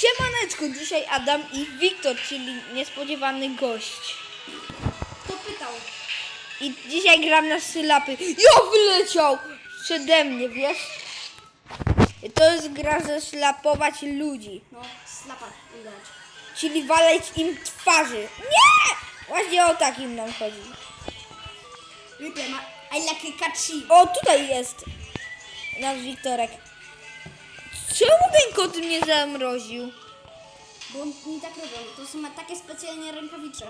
Siemaneczko, dzisiaj Adam i Wiktor, czyli niespodziewany gość. Kto pytał? I dzisiaj gram na sylapy. Jo, wyleciał! Przede mnie, wiesz? I To jest gra, że slapować ludzi. No, slapa udać. Czyli waleć im twarzy. Nie! Właśnie o takim nam chodzi. Replay ma... I like a. O, tutaj jest nasz Wiktorek. Czemu ten kot mnie zamroził? Bo oni tak robią. To są takie specjalnie rękawice.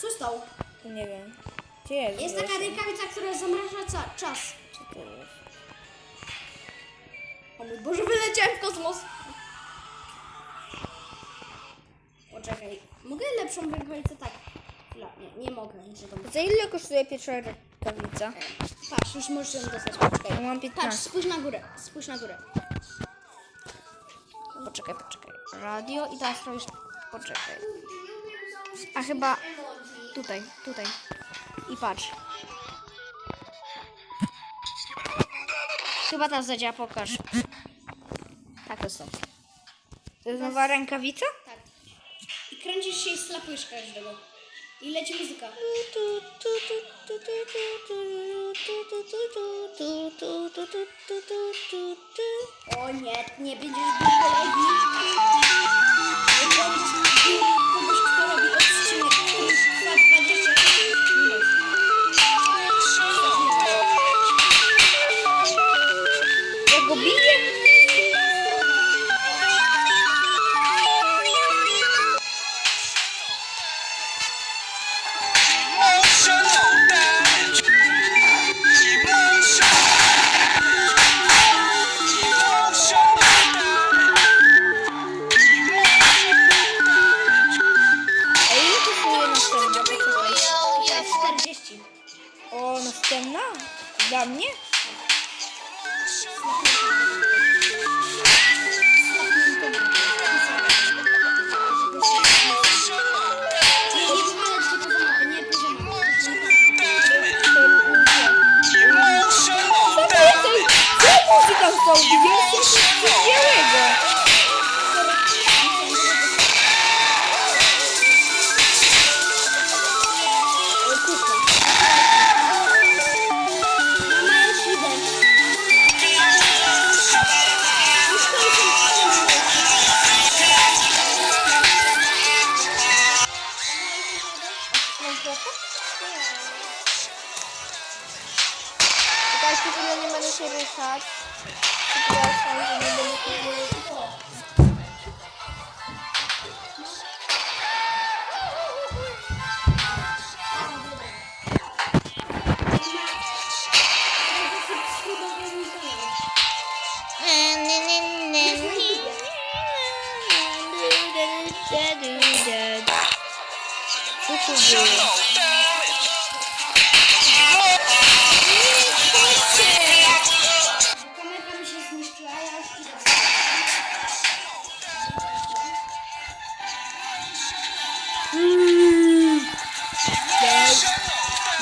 Co stało? Nie wiem. Gdzie jest? Jest taka rękawica, która zamraża ca- czas. Co to jest? O mój Boże, wyleciałem w kosmos. Poczekaj. Mogę lepszą rękawicę? Tak. Chwila, Nie, nie mogę. Za ile kosztuje pierwsza rękawica? Patrz, już możesz ją dostać. Poczekaj. Ja mam Patrz, 15. spójrz na górę. Spójrz na górę. Poczekaj, poczekaj. Radio i teraz robisz... Poczekaj. A chyba tutaj, tutaj. I patrz. Chyba ta zadziała, pokaż. Tak to są. To jest nowa rękawica? Tak. I kręcisz się i slapujesz każdego. I leci muzyka. O nie, nie będziesz kolegi. Dla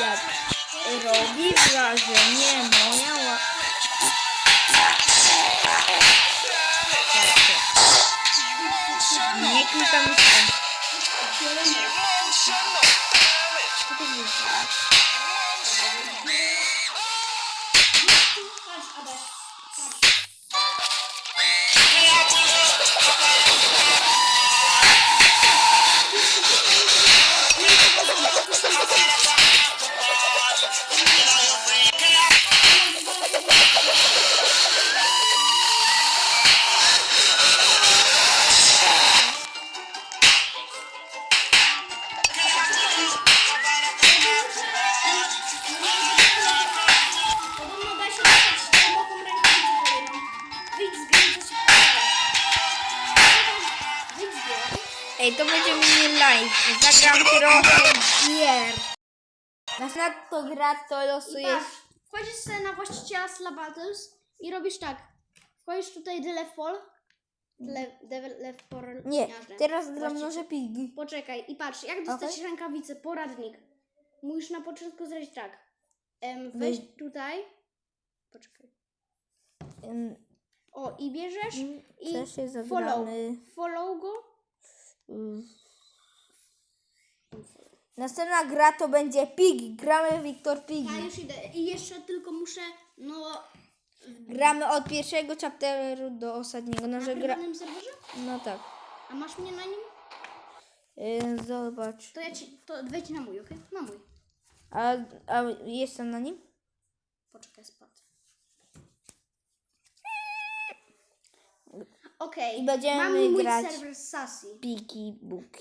Jak robi wrażenie moja trochę gier. Następna to gra, to I losujesz. patrz, wchodzisz sobie na właściciela Slab Battles i robisz tak. Wchodzisz tutaj The Left Pole. Le, the left pole. Nie, teraz gram Właściciel- noże pigi. Poczekaj i patrz, jak dostać Okej. rękawicę, poradnik. Musisz na początku zrobić tak. Em, weź Wy- tutaj. Poczekaj. Ym, O, i bierzesz i Też się follow. Follow go. Następna gra to będzie Piggy. Gramy Wiktor Ja Piggy. już idę. I jeszcze tylko muszę, no, Gramy od pierwszego chapteru do ostatniego. No, na że gra... prywatnym serwerze? no tak. A masz mnie na nim? Yy, zobacz. To ja ci, to wejdź na mój, okej? Na mój. A, a jestem na nim? Poczekaj, spadł. Okej, I będziemy mam mój grać- serwer Sassy. Piggy Book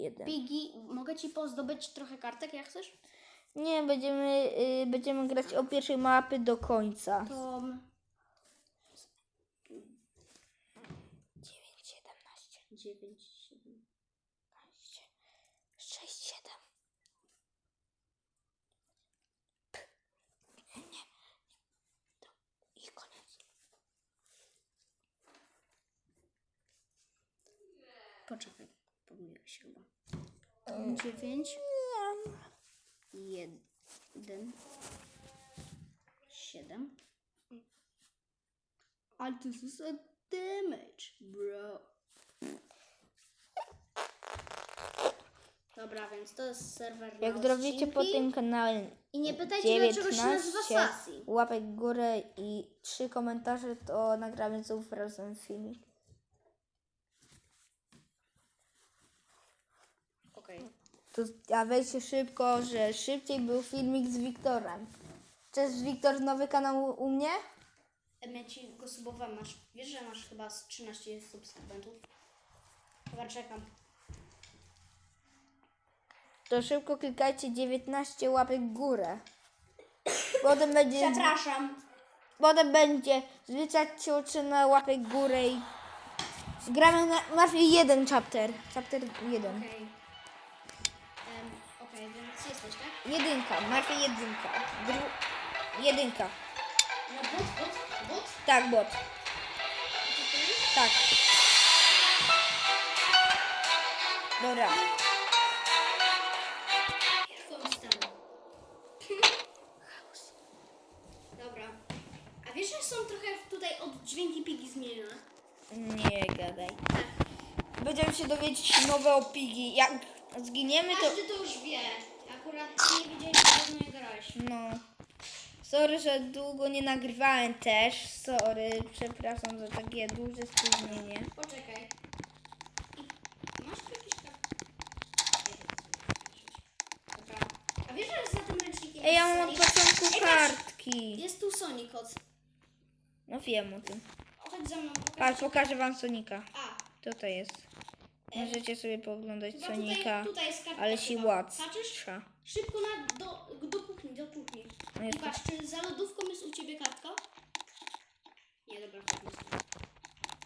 1. Piggy, mogę ci pozdobyć trochę kartek, jak chcesz? Nie, będziemy, yy, będziemy grać od pierwszej mapy do końca. To 9, 1, 7. Ale to jest a damage, bro. Dobra, więc to jest serwer na Jak zrobicie po tym kanale I nie pytajcie, dlaczego się nazywa 19 Sassy. łapek w górę i trzy komentarze, to nagramy znów razem filmik. Okej. To, a wejdźcie szybko, że szybciej był filmik z Wiktorem. Cześć Wiktor, nowy kanał u, mnie? Ja ci go subowałem, masz, wiesz, że masz chyba z 13 subskrybentów? Chyba czekam. To szybko klikajcie 19 łapek w górę. Potem będzie, Przepraszam. potem będzie zwyczać oczy na łapek w górę i gramy na, na jeden chapter. Chapter jeden. Okej. Em, Okej, więc jesteś, tak? Jedynka, Marfie jedynka. Dru... Jedynka. No bot, bot, bot. Tak, bot. Tak. Dobra. Dobra. A wiesz, że są trochę tutaj od dźwięki pigi zmienione? Nie gadaj. Będziemy się dowiedzieć nowe o Pigi. Jak zginiemy, to... Każdy to już wie. Akurat nie wiedziałeś, że nie grałeś. No. Sorry, że długo nie nagrywałem też. Sorry, przepraszam za takie duże spóźnienie. Poczekaj. Masz tu jakieś karty? Dobra. A wiesz, że za tym ręcznikiem Ej, ja jest mam od Sonic? początku Ej, patrz! kartki. Jest tu Sonic. No wiem o tym. Chodź za mną. pokażę Patrz, pokażę wam Sonika. A, Tutaj jest. Możecie sobie pooglądać chyba Sonika. tutaj, tutaj jest kartka. Ale chyba. Patrzysz? Trza. Szybko na, do, do kuchni, do kuchni. No I jest patrz, czy za lodówką jest u ciebie kartka? Nie, dobra, tak jest.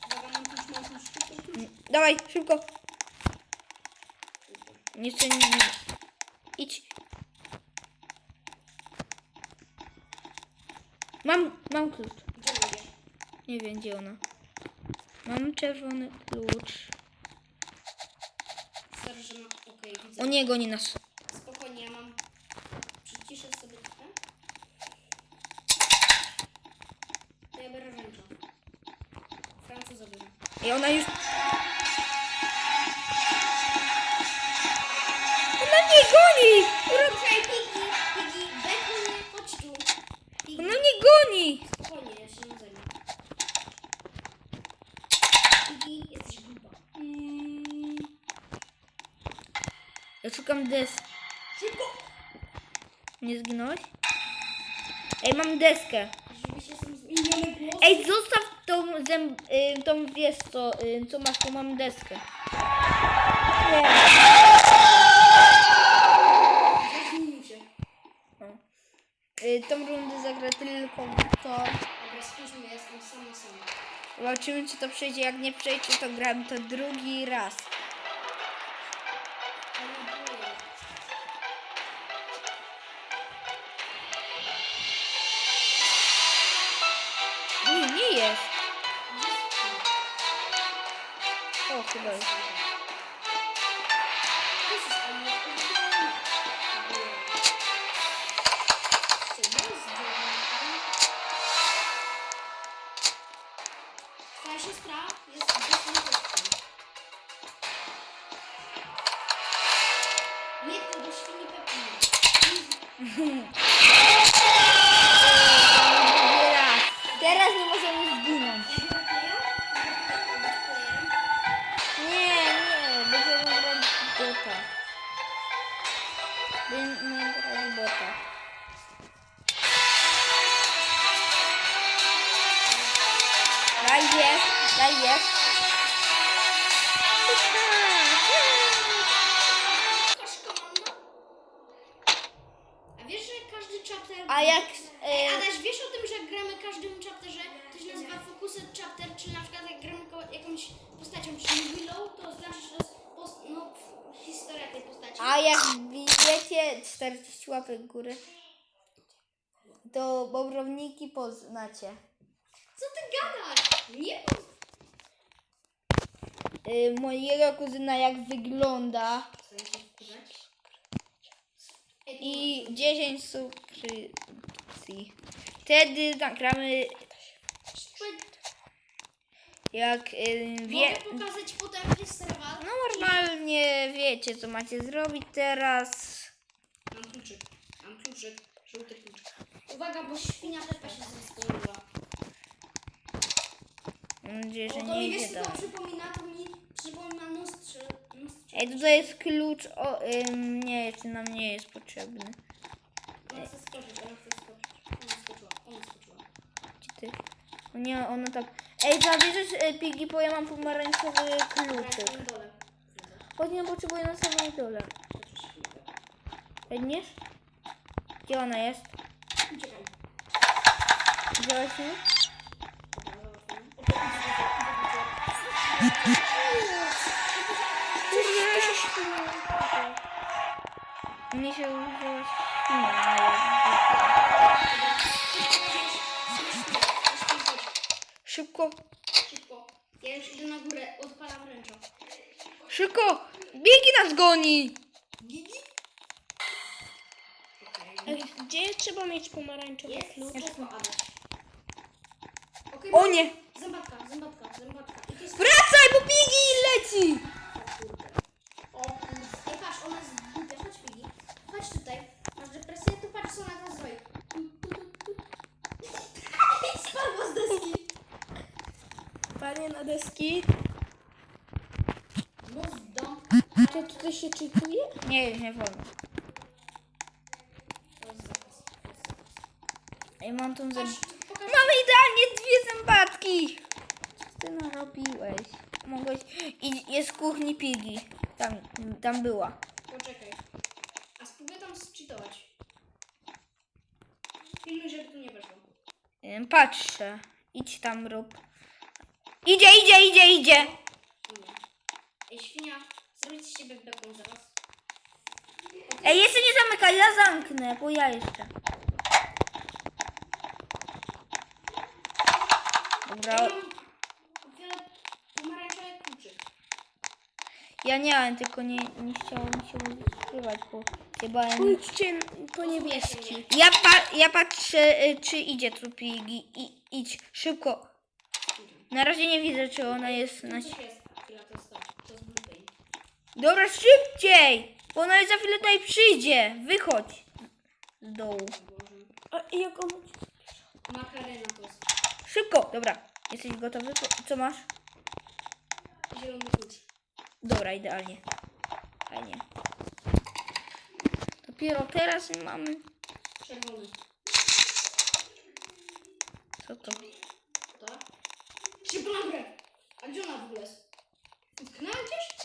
Uwaga, mam klucz, mam klucz, szybko, klucz. Dawaj, szybko. Jeszcze nie. Idź. Mam, mam klucz. Gdzie mówię? Nie wiem, gdzie ona. Mam czerwony klucz. Sorry, że mam, okej, widzę. O nie, goni nas. Spokojnie, ja mam. Przyciszę sobie trochę. To ja biorę ręczą. Francuza biorę. I ona już... Ona nie goni! Deskę. Ej, zostaw tą zęb... Y, tą wiesz co, y, co masz, tu mam deskę. Nie. Się. Y, tą rundę zagra tylko to. Zobaczymy, czy to przejdzie. Jak nie przejdzie, to gram to drugi raz. Chyba jest. Postacią, czyli Willow, to znaczy, że jest post- no, historia tej postaci. a jak widzicie 40 łapek góry, to bobrowniki poznacie. Co ty gadasz? Nie poz- Y, mojego kuzyna jak wygląda się i 10 subskrypcji. Wtedy nagramy jak y, wie... Mogę pokazać potem historię. No normalnie wiecie co macie zrobić teraz. Mam kluczyk, mam kluczyk, żółty kluczyk. Uwaga, bo świnia Pepa się zespoiła. Mam nadzieję, że to nie mi idzie wiesz, co to dalej. przypomina, to mi przypomina nostrze. nostrze. Ej, tutaj jest klucz, o, ym, nie, jeszcze nam nie jest potrzebny. Ona chce skoczyć, ona chce skoczyć. Ona skoczyła, ona skoczyła. Gdzie ty? O nie, ono tak... Ej, zabierzesz e, Piggy, bo ja mam pomarańczowy kluczyk. Chodź, nie potrzebuję na samej dole. Weźmiesz? Gdzie ona jest? Uciekaj. Wziąłeś ją? Mnie się użyła szybko! Biegi nas goni! Gigi? Gdzie trzeba mieć pomarańczowy Jest klucz? spoko, Adaś. Okej, O nie! Zębatka, zębatka, zębatka. I to jest... Wracaj, bo Piggy leci! O kurde. Ej, patrz, ona jest. Chodź, Piggy. Chodź tutaj. Masz depresję, to patrz, co ona teraz zrobi. Spadła z deski. Panie na deski. To tutaj się czytuje? Nie, nie wolno. Ej, mam tą zęb... Mamy idealnie dwie zębatki! Co ty narobiłeś? Mogłeś... I jest w kuchni Piggy. Tam, tam była. Poczekaj. A spróbuję tam zcheatować. Pilnuj, żeby tu nie weszło. Ym, Patrzę. Idź tam, rób. Idzie, idzie, idzie, idzie! Ej, świnia, zrobić z ciebie bekon zaraz. Ej, jeszcze nie zamykaj, ja zamknę, bo ja jeszcze. Dobra, Ja mam wiele pomarańczowy kluczyk. ja nie mam, tylko nie, nie chciało mi się skrywać, bo się bałem. Pójdźcie po niebieski. Ja, pa, ja patrzę, y, czy idzie Piggy. I, idź, szybko. Na razie nie widzę, czy ona jest na... Coś jest. Chwila, to jest to. To jest blueberry. Dobra, szybciej! Bo ona za chwilę tutaj przyjdzie. Wychodź z dołu. A jak on... Makarena to jest. Szybko! Dobra, jesteś gotowy? Co masz? Zielony klucz. Dobra, idealnie. Fajnie. Dopiero teraz mamy... Czerwony. Co to? Tak? Na górę. A gdzie ona w ogóle jest? Utknęła gdzieś?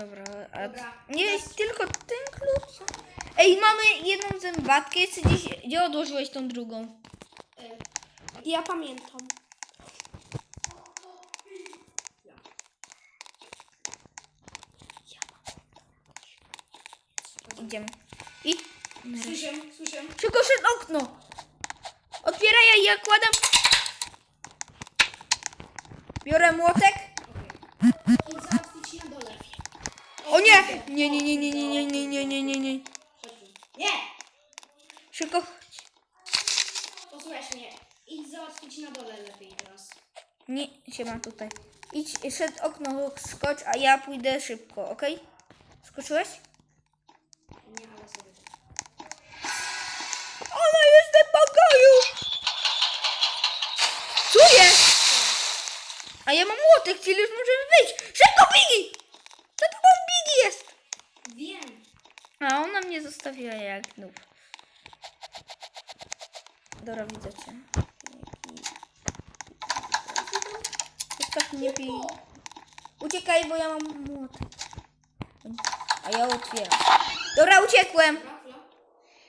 Dobra, a... Dobra, Nie jest tylko ten klucz? Ej, mamy jedną zębatkę. Jeszcze gdzieś... Gdzie odłożyłeś tą drugą? E, Ja pamiętam. Idziemy. I... słyszę, słyszę. Szybko szedł okno! Otwieraj, ja, kładam... Biorę młotek. Załatwić na dole. O nie! Nie, nie, nie, nie, nie, nie, nie, nie, nie, nie, nie. Nie! Szybko chodź. Posłuchaj mnie. Idź załatwić na dole lepiej teraz. Nie, się ma tutaj. Idź przed okno skocz, a ja pójdę szybko, ok? Skoczyłeś? Nie, ale sobie. Ona jest w pokoju! Jest? A ja mam młotek, czyli już możemy wyjść. Szybko, Biggie! To tu pan Biggie jest! Wiem. A ona mnie zostawiła jak nów. Dobra, widzę cię. Zostaw mnie, Biggie. Uciekaj, bo ja mam młotek. A ja otwieram. Dobra, uciekłem!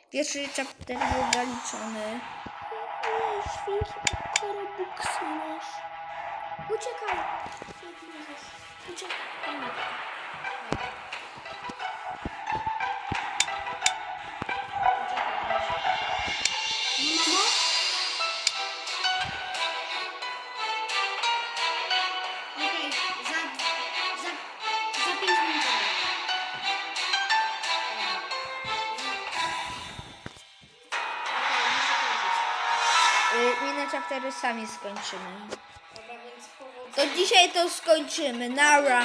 Pierwszy chapter był zaliczony. Świnki, masz. Uciekaj. Uciekaj. Sami skończymy. To dzisiaj to skończymy. Nara.